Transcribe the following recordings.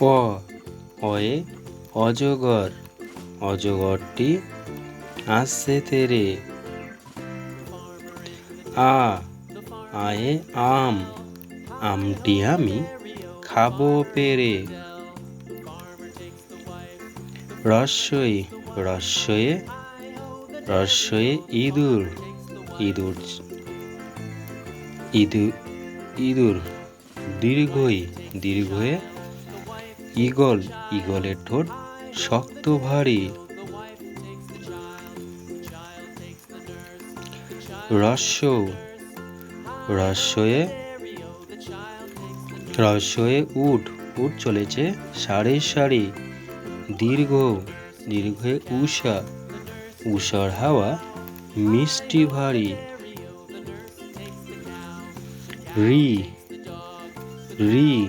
অ অয়ে অজগর। অজগরটি আসছে তেরে। আ, আয়ে আম। আমটি আমি খাব পেরে। রস্যই রস্যয়ে রস্যয়ে ইঁদুর। ইঁদুর ইঁদুর ইঁদুর দীর্ঘই, দীর্ঘয়ে ঈগল, ঈগলের ঠোঁট শক্ত ভারী। রস্য রস্যয়ে রস্যয়ে উঠ উঠ চলেছে সারি সারি। দীর্ঘ, দীর্ঘে উষা উষার হাওয়া মিষ্টি ভারী। রি রি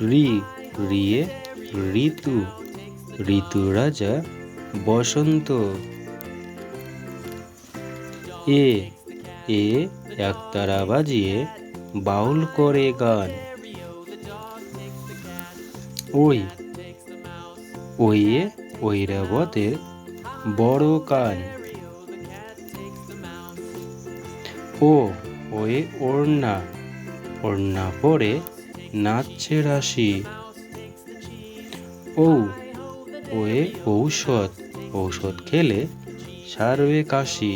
রি রিয়ে ঋতু ঋতু রাজা বসন্ত। এ এ একতারা বাজিয়ে বাউল করে গান। ওই ওইয়ে ঐরাবতের বড় কান। ও ওয়ে ওড়না ওড়না পরে নাচছে রাশি। ও ওয়ে ঔষধ ঔষধ খেলে সারবে কাশি।